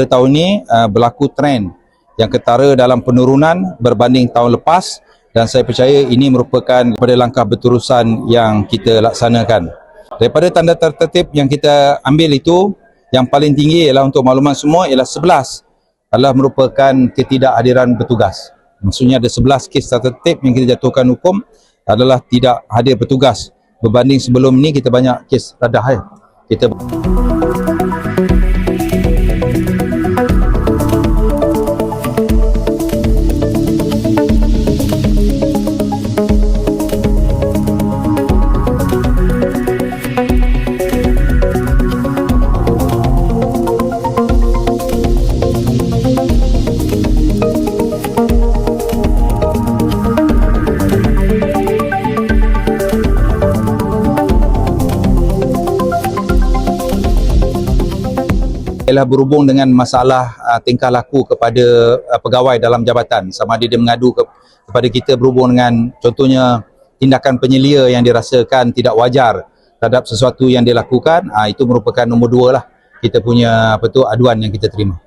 pada tahun ini uh, berlaku trend yang ketara dalam penurunan berbanding tahun lepas dan saya percaya ini merupakan pada langkah berterusan yang kita laksanakan. Daripada tanda tertib yang kita ambil itu, yang paling tinggi ialah untuk makluman semua ialah 11 adalah merupakan ketidakhadiran petugas. Maksudnya ada 11 kes tertib yang kita jatuhkan hukum adalah tidak hadir petugas. Berbanding sebelum ini kita banyak kes radah ya. Kita ialah berhubung dengan masalah uh, tingkah laku kepada uh, pegawai dalam jabatan sama ada dia mengadu ke, kepada kita berhubung dengan contohnya tindakan penyelia yang dirasakan tidak wajar terhadap sesuatu yang dia lakukan uh, itu merupakan nombor dua lah kita punya apa tu aduan yang kita terima.